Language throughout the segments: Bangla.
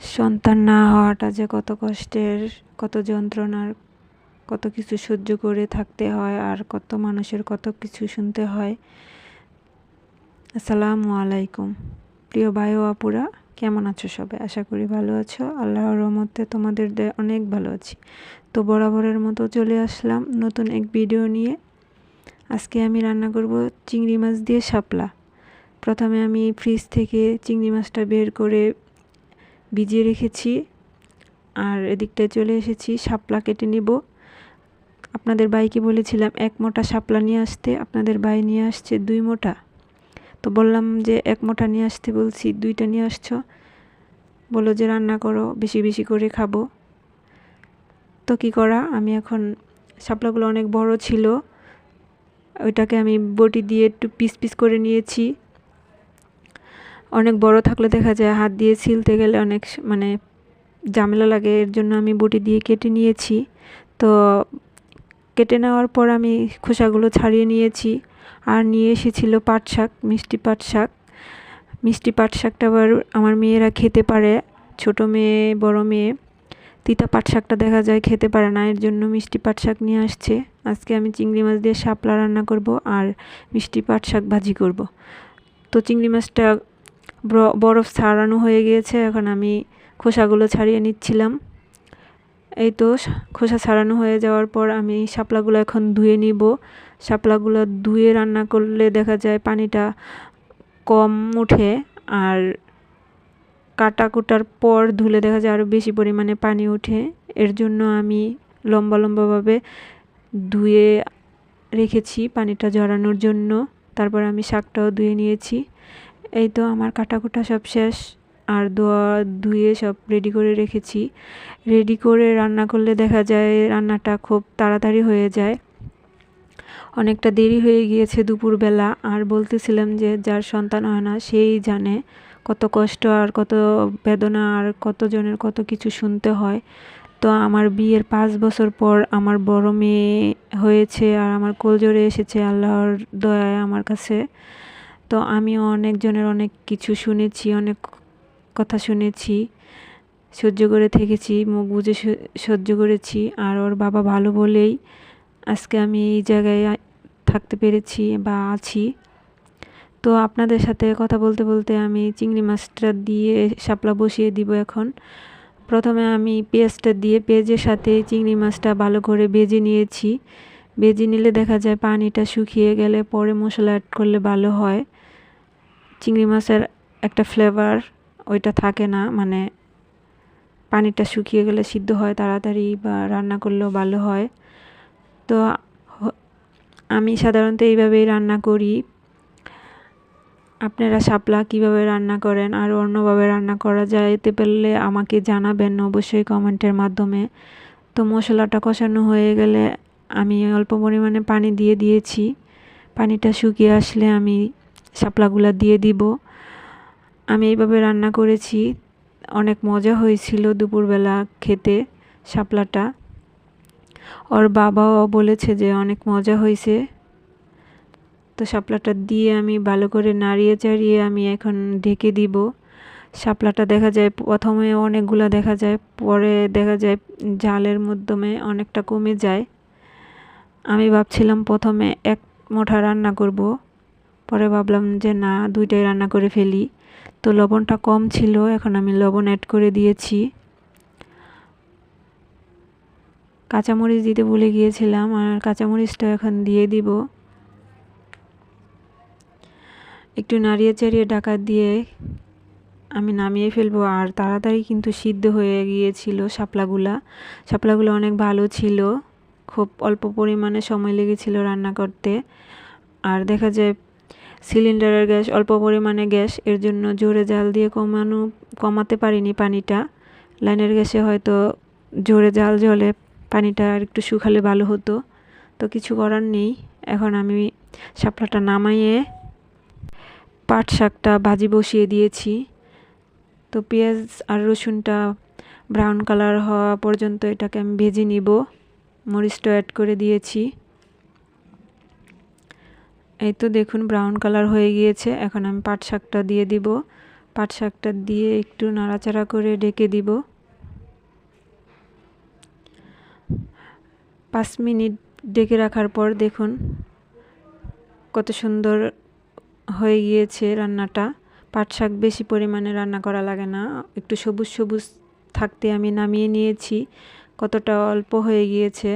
সন্তান না হওয়াটা যে কত কষ্টের, কত যন্ত্রণার, কত কিছু সহ্য করে থাকতে হয় আর কত মানুষের কত কিছু শুনতে হয়। আসসালামু আলাইকুম। প্রিয় ভাই ও আপুরা, কেমন আছো সবাই? আশা করি ভালো আছো। আল্লাহর রহমতে তোমাদের অনেক ভালো আছি। তো বরাবরের মতো চলে আসলাম নতুন এক ভিডিও নিয়ে। আজকে আমি রান্না করব চিংড়ি মাছ দিয়ে শাপলা। প্রথমে আমি ফ্রিজ থেকে চিংড়ি মাছটা বের করে ভিজিয়ে রেখেছি। আর এদিকটায় চলে এসেছি, শাপলা কেটে নিব। আপনাদের বাইকে বলেছিলাম এক মোটা শাপলা নিয়ে আসতে, আপনাদের বাই নিয়ে আসছে দুই মোটা। তো বললাম যে, এক মোটা নিয়ে আসতে বলছি, দুইটা নিয়ে আসছো? বলো যে, রান্না করো, বেশি বেশি করে খাব। তো কী করা, আমি এখন শাপলাগুলো অনেক বড় ছিল, ওইটাকে আমি বটি দিয়ে একটু পিস পিস করে নিয়েছি। অনেক বড় থাকলে দেখা যায় হাত দিয়ে ছিলতে গেলে অনেক মানে ঝামেলা লাগে। এর জন্য আমি বটি দিয়ে কেটে নিয়েছি। তো কেটে নেওয়ার পর আমি খোসাগুলো ছাড়িয়ে নিয়েছি। আর নিয়ে এসেছিল পাট শাক, মিষ্টি পাট শাক। মিষ্টি পাট শাকটা আবার আমার মেয়েরা খেতে পারে, ছোট মেয়ে, বড় মেয়ে। তিতা পাট শাকটা দেখা যায় খেতে পারে না, এর জন্য মিষ্টি পাট শাক নিয়ে আসছে। আজকে আমি চিংড়ি মাছ দিয়ে শাপলা রান্না করব আর মিষ্টি পাট শাক ভাজি করব। তো চিংড়ি মাছটা বরফ ছাড়ানো হয়ে গিয়েছে, এখন আমি খোসাগুলো ছাড়িয়ে নিচ্ছিলাম। এই তো খোসা ছাড়ানো হয়ে যাওয়ার পর আমি শাপলাগুলো এখন ধুয়ে নিব। শাপলাগুলো ধুয়ে রান্না করলে দেখা যায় পানিটা কম উঠে আর কাটা কুটার পর ধুলে দেখা যায় আরও বেশি পরিমাণে পানি ওঠে। এর জন্য আমি লম্বা লম্বাভাবে ধুয়ে রেখেছি পানিটা ঝরানোর জন্য। তারপর আমি শাকটাও ধুয়ে নিয়েছি। এই তো আমার কাটাকুটা সব শেষ। আর ধোয়া ধুয়ে সব রেডি করে রেখেছি। রেডি করে রান্না করলে দেখা যায় রান্নাটা খুব তাড়াতাড়ি হয়ে যায়। অনেকটা দেরি হয়ে গিয়েছে দুপুরবেলা। আর বলতেছিলাম যে যার সন্তান হয় না, সেই জানে কত কষ্ট আর কত বেদনা আর কতজনের কত কিছু শুনতে হয়। তো আমার বিয়ের পাঁচ বছর পর আমার বড় মেয়ে হয়েছে আর আমার কোলজোরে এসেছে আল্লাহর দয়ায় আমার কাছে। তো আমিও অনেকজনের অনেক কিছু শুনেছি, অনেক কথা শুনেছি, সহ্য করে থেকেছি, মুখ বুজে স- সহ্য করেছি। আর ওর বাবা ভালো বলেই আজকে আমি এই জায়গায় থাকতে পেরেছি বা আছি। তো আপনাদের সাথে কথা বলতে বলতে আমি চিংড়ি মাছটা দিয়ে শাপলা বসিয়ে দিব এখন। প্রথমে আমি পেঁয়াজটা দিয়ে পেঁয়াজের সাথে চিংড়ি মাছটা ভালো করে ভেজে নিয়েছি। ভেজে নিলে দেখা যায় পানিটা শুকিয়ে গেলে পরে মশলা অ্যাড করলে ভালো হয়। চিংড়ি মাছের একটা ফ্লেভার ওইটা থাকে না মানে পানিটা শুকিয়ে গেলে সিদ্ধ হয় তাড়াতাড়ি বা রান্না করলেও ভালো হয়। তো আমি সাধারণত এইভাবেই রান্না করি। আপনারা শাপলা কীভাবে রান্না করেন আর অন্যভাবে রান্না করা যায় এতে পারলে আমাকে জানাবেন অবশ্যই কমেন্টের মাধ্যমে। তো মশলাটা কষানো হয়ে গেলে আমি অল্প পরিমাণে পানি দিয়ে দিয়েছি। পানিটা শুকিয়ে আসলে আমি শাপলাগুলা দিয়ে দিব। আমি এইভাবে রান্না করেছি। অনেক মজা হয়েছিল দুপুরবেলা খেতে শাপলাটা। ওর বাবাও বলেছে যে অনেক মজা হয়েছে। তো শাপলাটা দিয়ে আমি ভালো করে নাড়িয়ে চাড়িয়ে আমি এখন ঢেকে দিব। শাপলাটা দেখা যায় প্রথমে অনেকগুলো দেখা যায়, পরে দেখা যায় জালের মাধ্যমে অনেকটা কমে যায়। আমি ভাবছিলাম প্রথমে এক মুঠা রান্না করব। পরে ভাবলাম যে না, দুইটাই রান্না করে ফেলি। তো লবণটা কম ছিল, এখন আমি লবণ অ্যাড করে দিয়েছি। কাঁচামরিচ দিতে ভুলে গিয়েছিলাম, আর কাঁচামরিচটা এখন দিয়ে দিব। একটু নাড়িয়ে চাড়িয়ে ঢাকা দিয়ে আমি নামিয়ে ফেলব, আর তাড়াতাড়ি কিন্তু সিদ্ধ হয়ে গিয়েছিল শাপলাগুলা। শাপলাগুলো অনেক ভালো ছিল, খুব অল্প পরিমাণে সময় লেগেছিল রান্না করতে। আর দেখা যায় সিলিন্ডারের গ্যাস, অল্প পরিমাণে গ্যাস, এর জন্য জোরে জাল দিয়ে কমানো, কমাতে পারিনি পানিটা। লাইনের গ্যাসে হয়তো জোরে জাল জ্বলে পানিটা আর একটু শুকালে ভালো হতো। তো কিছু করার নেই। এখন আমি শাপলাটা নামাইয়ে পাট শাকটা ভাজি বসিয়ে দিয়েছি। তো পেঁয়াজ আর রসুনটা ব্রাউন কালার হওয়া পর্যন্ত এটাকে আমি ভেজে নিব। মরিচটা অ্যাড করে দিয়েছি। এই তো দেখুন ব্রাউন কালার হয়ে গিয়েছে। এখন আমি পাট শাকটা দিয়ে দিব। পাট শাকটা দিয়ে একটু নাড়াচাড়া করে ডেকে দিব। পাঁচ মিনিট ডেকে রাখার পর দেখুন কত সুন্দর হয়ে গিয়েছে রান্নাটা। পাট শাক বেশি পরিমাণে রান্না করা লাগে না। একটু সবুজ সবুজ থাকতে আমি নামিয়ে নিয়েছি। কতটা অল্প হয়ে গিয়েছে।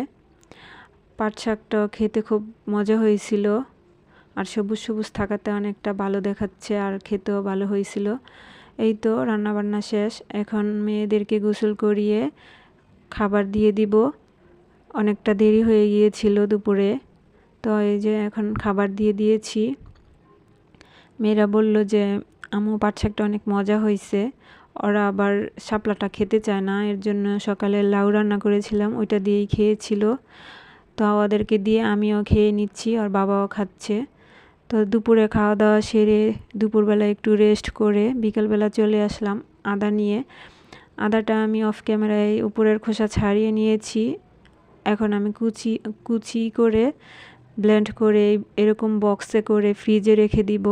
পাট শাকটা খেতে খুব মজা হয়েছিল। আর সবুজ সবুজ থাকাতে অনেকটা ভালো দেখাচ্ছে আর খেতেও ভালো হয়েছিল। এই তো রান্নাবান্না শেষ। এখন মেয়েদেরকে গোসল করিয়ে খাবার দিয়ে দিব। অনেকটা দেরি হয়ে গিয়েছিল দুপুরে। তো এই যে এখন খাবার দিয়ে দিয়েছি। মেয়েরা বলল যে আমু পাট শাকটা অনেক মজা হয়েছে। ওরা আবার শাপলাটা খেতে চায় না। এর জন্য সকালে লাউ রান্না করেছিলাম। ওইটা দিয়েই খেয়েছিল। তো ওদেরকে দিয়ে আমিও খেয়ে নিচ্ছি। আর বাবাও খাচ্ছে। তো দুপুরে খাওয়া দাওয়া সেরে দুপুরবেলা একটু রেস্ট করে বিকেলবেলা চলে আসলাম আদা নিয়ে। আদাটা আমি অফ ক্যামেরায় উপরের খোসা ছাড়িয়ে নিয়েছি। এখন আমি কুচি কুচি করে ব্লেন্ড করে এরকম বক্সে করে ফ্রিজে রেখে দিব।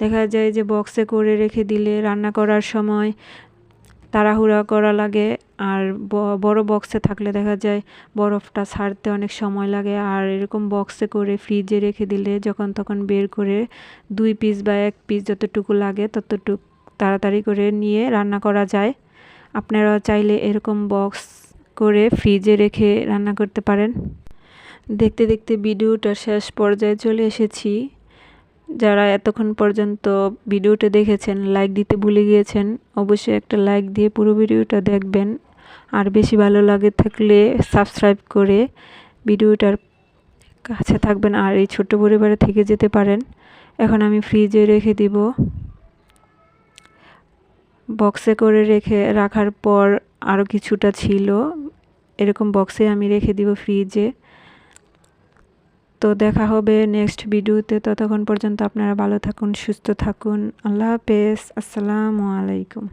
দেখা যায় যে বক্সে করে রেখে দিলে রান্না করার সময় তাড়াহুড়া করা লাগে। আর বড় বক্সে থাকলে দেখা যায় বরফটা ছাড়তে অনেক সময় লাগে। আর এরকম বক্সে করে ফ্রিজে রেখে দিলে যখন তখন বের করে দুই পিস বা এক পিস যতটুকু লাগে ততটুকু তাড়াতাড়ি করে নিয়ে রান্না করা যায়। আপনারা চাইলে এরকম বক্স করে ফ্রিজে রেখে রান্না করতে পারেন। দেখতে দেখতে ভিডিওটার শেষ পর্যায়ে চলে এসেছি। যারা এতক্ষণ পর্যন্ত ভিডিওটা দেখেছেন লাইক দিতে ভুলে গিয়েছেন, অবশ্যই একটা লাইক দিয়ে পুরো ভিডিওটা দেখবেন। আর বেশি ভালো লাগে থাকলে সাবস্ক্রাইব করে ভিডিওটার কাছে থাকবেন আর এই ছোট্ট পরিবারে থেকে যেতে পারেন। এখন আমি ফ্রিজে রেখে দিব। বক্সে করে রেখে রাখার পর আরও কিছুটা ছিল। এরকম বক্সে আমি রেখে দিব ফ্রিজে তো দেখা হবে নেক্সট ভিডিওতে ততক্ষণ পর্যন্ত আপনারা ভালো থাকুন, সুস্থ থাকুন। আল্লাহ হাফেজ। আসসালামু আলাইকুম।